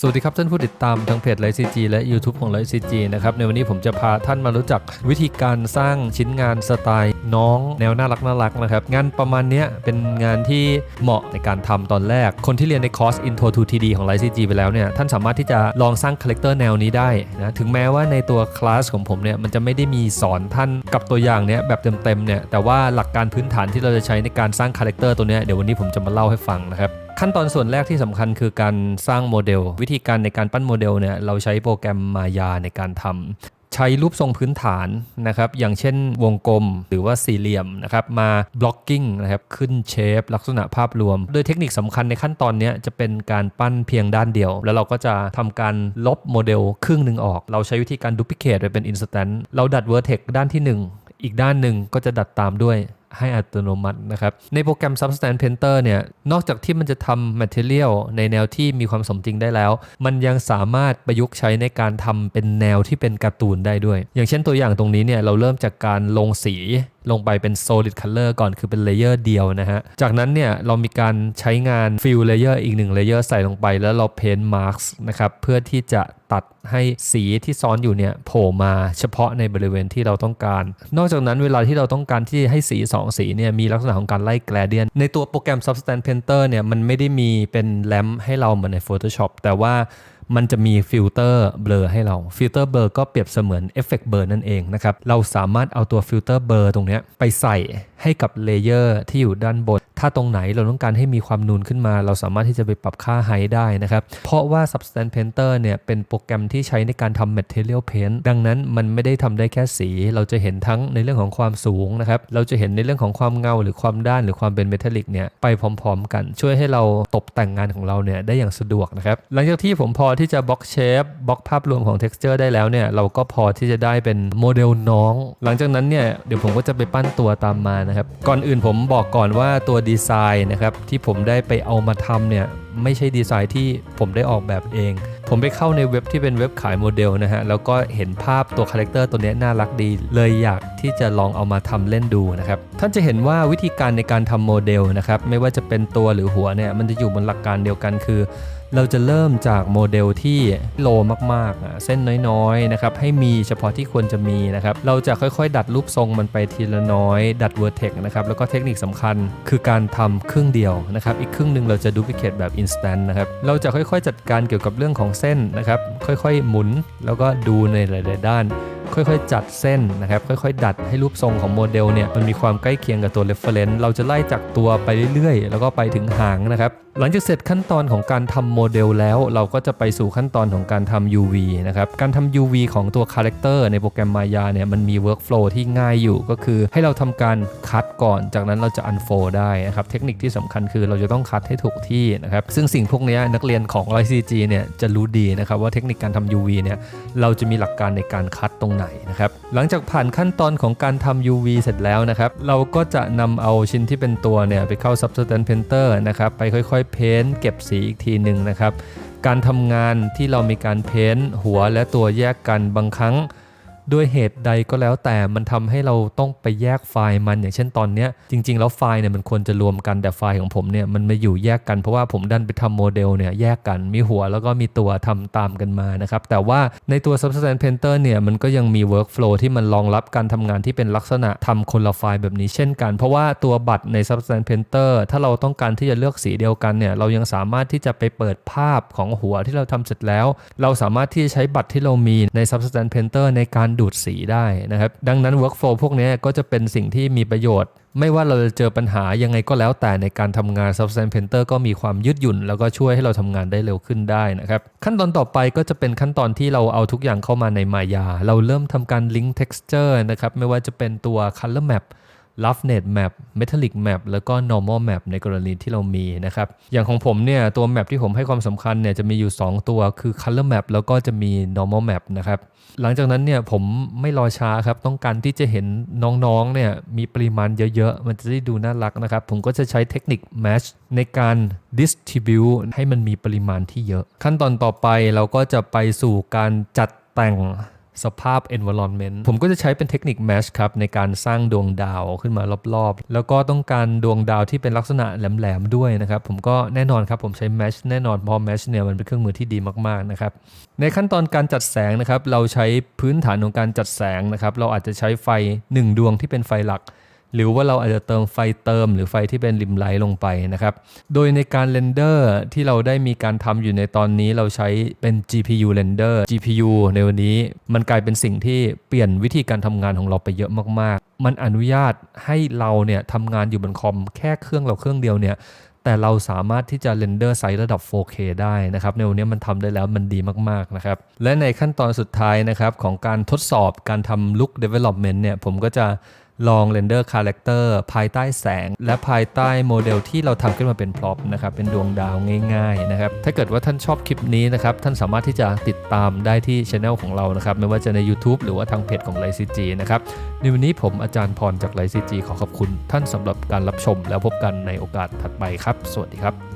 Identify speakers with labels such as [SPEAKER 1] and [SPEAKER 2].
[SPEAKER 1] สวัสดีครับท่านผู้ติดตามทางเพจไลซีจีและ YouTube ของไลซีจีนะครับในวันนี้ผมจะพาท่านมารู้จักวิธีการสร้างชิ้นงานสไตล์น้องแนวน่ารักน่ารักนะครับ งานประมาณนี้เป็นงานที่เหมาะในการทำตอนแรก คนที่เรียนในคอร์ส Intro to 3D ของไลซีจีไปแล้วเนี่ยท่านสามารถที่จะลองสร้างคาแรคเตอร์แนวนี้ได้นะถึงแม้ว่าในตัวคลาสของผมเนี่ยมันจะไม่ได้มีสอนท่านกับตัวอย่างเนี้ยแบบเต็มๆเนี่ยแต่ว่าหลักการพื้นฐานที่เราจะใช้ในการสร้างคาแรคเตอร์ตัวเนี้ยเดี๋ยววันนี้ผมจะมาเล่าให้ฟังนะครับ ขั้นตอนส่วนแรกที่สำคัญคือการสร้างโมเดล วิธีการในการปั้นโมเดลเนี่ยเราใช้โปรแกรมมายาในการทำใช้รูปทรงพื้นฐานนะครับ อย่างเช่นวงกลมหรือว่าสี่เหลี่ยมนะครับ มาบล็อกกิ้งนะครับ ขึ้นเชฟลักษณะภาพรวม โดยเทคนิคสำคัญในขั้นตอนนี้จะเป็นการปั้นเพียงด้านเดียว แล้วเราก็จะทำการลบโมเดลครึ่งหนึ่งออก เราใช้วิธีการดูพิเคทไปเป็น instant เราดัดเวอร์เทกด้านที่หนึ่งอีกด้านหนึ่งก็จะดัดตามด้วย ให้อัตโนมัตินะครับ ในโปรแกรม Substance Painter เนี่ย นอกจากที่มันจะทำ Material ในแนวที่มีความสมจริงได้แล้ว มันยังสามารถประยุกต์ใช้ในการทำเป็นแนวที่เป็นการ์ตูนได้ด้วย อย่างเช่นตัวอย่างตรงนี้เนี่ย เราเริ่มจากการลงสี ลงไปเป็น solid color ก่อนคือเป็นเลเยอร์เดียวนะฮะ จากนั้นเนี่ยเรามีการใช้งาน fill layer อีกหนึ่งเลเยอร์ใส่ลงไปแล้วเรา paint marks นะครับ เพื่อที่จะตัดให้สีที่ซ้อนอยู่เนี่ยโผล่มาเฉพาะในบริเวณที่เราต้องการ นอกจากนั้นเวลาที่เราต้องการที่ให้สี 2 สีเนี่ยมีลักษณะของการไล่แกลเดียน ในตัวโปรแกรม Substance Painter เนี่ยมันไม่ได้มีเป็นแรมให้เราเหมือนใน Photoshop แต่ว่า มันจะมีฟิลเตอร์เบลอให้เราฟิลเตอร์เบลอก็เปรียบเสมือนเอฟเฟกต์เบลอนั่นเองนะครับ เราสามารถเอาตัวฟิลเตอร์เบลอตรงนี้ไปใส่ให้กับเลเยอร์ที่อยู่ด้านบน ถ้าตรงไหนเราต้องการให้มีความนูนขึ้นมา เราสามารถที่จะไปปรับค่าไฮได้นะครับ เพราะว่า Substance Painter เนี่ยเป็นโปรแกรมที่ใช้ในการทำ Material Paint ดังนั้นมันไม่ได้ทำได้แค่สี เราจะเห็นทั้งในเรื่องของความสูงนะครับ เราจะเห็นในเรื่องของความเงาหรือความด้านหรือความเป็นเมทัลลิกเนี่ยไปพร้อม ๆ กัน ช่วยให้เราตกแต่งงานของเราเนี่ยได้อย่างสะดวกนะครับ หลังจากที่ผมพอที่จะบล็อกเชฟบล็อกภาพรวมของ texture ได้แล้วเนี่ยเราก็พอที่จะได้เป็นโมเดลน้อง หลังจากนั้นเนี่ยเดี๋ยวผมก็จะไปปั้นตัวตามมานะครับ ก่อนอื่นผมบอกก่อนว่าตัวดีไซน์นะครับที่ผมได้ไปเอามาทำเนี่ยไม่ใช่ดีไซน์ที่ผมได้ออกแบบเอง ผมไปเข้าในเว็บที่เป็นเว็บขายโมเดลนะฮะ แล้วก็เห็นภาพตัวคาแรคเตอร์ตัวนี้น่ารักดี เลยอยากที่จะลองเอามาทำเล่นดูนะครับ ท่านจะเห็นว่าวิธีการในการทำโมเดลนะครับ ไม่ว่าจะเป็นตัวหรือหัวเนี่ย มันจะอยู่บนหลักการเดียวกันคือเราจะเริ่มจากโมเดลที่โลมากๆอะเส้นน้อยๆนะครับให้มีเฉพาะที่ควรจะมีนะครับเราจะค่อยๆ ดัดรูปทรงมันไปทีละน้อย ดัดเวอร์เทกนะครับแล้วก็เทคนิคสำคัญ คือการทำครึ่งเดียวนะครับอีกครึ่งหนึ่งเราจะดูพิเคทแบบ instant นะครับเราจะค่อยๆ จัดการเกี่ยวกับเรื่องของเส้นนะครับค่อยๆ หมุนแล้วก็ดูในหลายๆด้านค่อยๆ จัดเส้นนะครับ ค่อยๆ ดัดให้รูปทรงของโมเดลเนี่ยมันมีความใกล้เคียงกับตัว reference เราจะไล่จากตัวไปเรื่อยๆ แล้วก็ไปถึงหางนะครับ หลังจากเสร็จขั้นตอนของการทำโมเดลแล้ว เราก็จะไปสู่ขั้นตอนของการทำ UV นะครับ การทำ UV ของตัวคาแรคเตอร์ในโปรแกรม Maya เนี่ยมันมี workflow ที่ง่ายอยู่ก็คือให้เราทำการคัดก่อน จากนั้นเราจะ unfold ได้นะครับ เทคนิคที่สำคัญคือเราจะต้องคัดให้ถูกที่นะครับ ซึ่งสิ่งพวกนี้นักเรียนของ ICG เนี่ยจะรู้ดีนะครับว่าเทคนิคการทำ UV เนี่ยเราจะมีหลักการในการคัดตรงไหนนะครับ หลังจากผ่านขั้นตอนของการทำ UV เสร็จแล้วนะครับ เราก็จะนำเอาชิ้นที่เป็นตัวเนี่ยไปเข้า Substance Painter นะครับไปค่อยๆเพ้นท์เก็บสีอีกทีหนึ่งนะครับ การทำงานที่เรามีการเพ้นท์หัวและตัวแยกกันบางครั้ง ด้วยเหตุใดก็แล้วแต่มันทำให้เราต้องไปแยกไฟล์มันอย่างเช่นตอนเนี้ยจริง ๆ แล้วไฟล์เนี่ยมันควรจะรวมกันแต่ไฟล์ของผมเนี่ยมันมาอยู่แยกกันเพราะว่าผมดันไปทำโมเดลเนี่ยแยกกันมีหัวแล้วก็มีตัวทำตามกันมานะครับแต่ว่าในตัว Substance Painter เนี่ยมันก็ยังมี workflow ที่มันรองรับการทำงานที่เป็นลักษณะทำคนละไฟล์แบบนี้เช่นกัน เพราะว่าตัวบัตรใน Substance Painter ถ้าเราต้องการที่จะเลือกสีเดียวกันเนี่ยเรายังสามารถที่จะไปเปิดภาพของหัวที่เราทำเสร็จแล้ว เราสามารถที่จะใช้บัตรที่เรามีใน Substance Painter ในการดูดสีได้นะครับ ดังนั้น workflow พวกนี้ก็จะเป็นสิ่งที่มีประโยชน์ ไม่ว่าเราจะเจอปัญหายังไงก็แล้วแต่ในการทำงาน Substance Painter ก็มีความยืดหยุ่น แล้วก็ช่วยให้เราทำงานได้เร็วขึ้นได้นะครับ ขั้นตอนต่อไปก็จะเป็นขั้นตอนที่เราเอาทุกอย่างเข้ามาในมายา เราเริ่มทำการลิงก์ texture นะครับ ไม่ว่าจะเป็นตัว color map roughness map metallic map แล้วก็ normal map ในกรณีที่เรามีนะครับ อย่างของผมเนี่ยตัว map ที่ผมให้ความสำคัญเนี่ยจะมีอยู่ 2 ตัวคือ color map แล้วก็จะมี normal map นะครับ หลังจากนั้นเนี่ยผมไม่รอช้าครับ ต้องการที่จะเห็นน้องๆเนี่ยมีปริมาณเยอะๆ มันจะได้ดูน่ารักนะครับ ผมก็จะใช้เทคนิค match ในการ distribute ให้มันมีปริมาณที่เยอะ ขั้นตอนต่อไปเราก็จะไปสู่การจัดแต่ง สภาพ environment ผมก็จะใช้เป็นเทคนิค mesh ครับ ในการสร้างดวงดาวขึ้นมารอบๆ แล้วก็ต้องการดวงดาวที่เป็นลักษณะแหลมๆด้วยนะครับ ผมก็แน่นอนครับ ผมใช้ mesh แน่นอนเพราะ mesh เนี่ยมันเป็นเครื่องมือที่ดีมากๆนะครับในขั้นตอนการจัดแสงนะครับเราใช้พื้นฐานของการจัดแสงนะครับเราอาจจะใช้ไฟ 1 ดวงที่เป็นไฟหลัก หรือว่าเราอาจจะเติมไฟเติม หรือไฟที่เป็นริมไลท์ลงไปนะครับ โดยในการเรนเดอร์ที่เราได้มีการทำอยู่ในตอนนี้เราใช้เป็น GPU render GPU ในวันนี้มันกลายเป็นสิ่งที่เปลี่ยนวิธีการทำงานของเราไปเยอะมากๆ มันอนุญาตให้เราเนี่ยทำงานอยู่บนคอมแค่เครื่องเราเครื่องเดียวเนี่ยแต่เราสามารถที่จะเรนเดอร์ไซส์ระดับ 4K ได้นะครับ ในวันนี้มันทำได้แล้วมันดีมาก ๆ นะครับ และในขั้นตอนสุดท้ายนะครับ ของการทดสอบการทำ Look Development เนี่ยผมก็จะ ลองเรนเดอร์คาแรคเตอร์ภายใต้แสง และภายใต้โมเดลที่เราทำขึ้นมาเป็นพร็อพนะครับ เป็นดวงดาวง่ายๆนะครับ ถ้าเกิดว่าท่านชอบคลิปนี้นะครับ ท่านสามารถที่จะติดตามได้ที่ช anel ของเรานะครับ ไม่ว่าจะใน YouTube หรือว่าทางเพจของไลซีจีนะครับ ในวันนี้ผมอาจารย์พรจากไลซีจีขอขอบคุณท่านสำหรับการรับชม แล้วพบกันในโอกาสถัดไปครับ สวัสดีครับ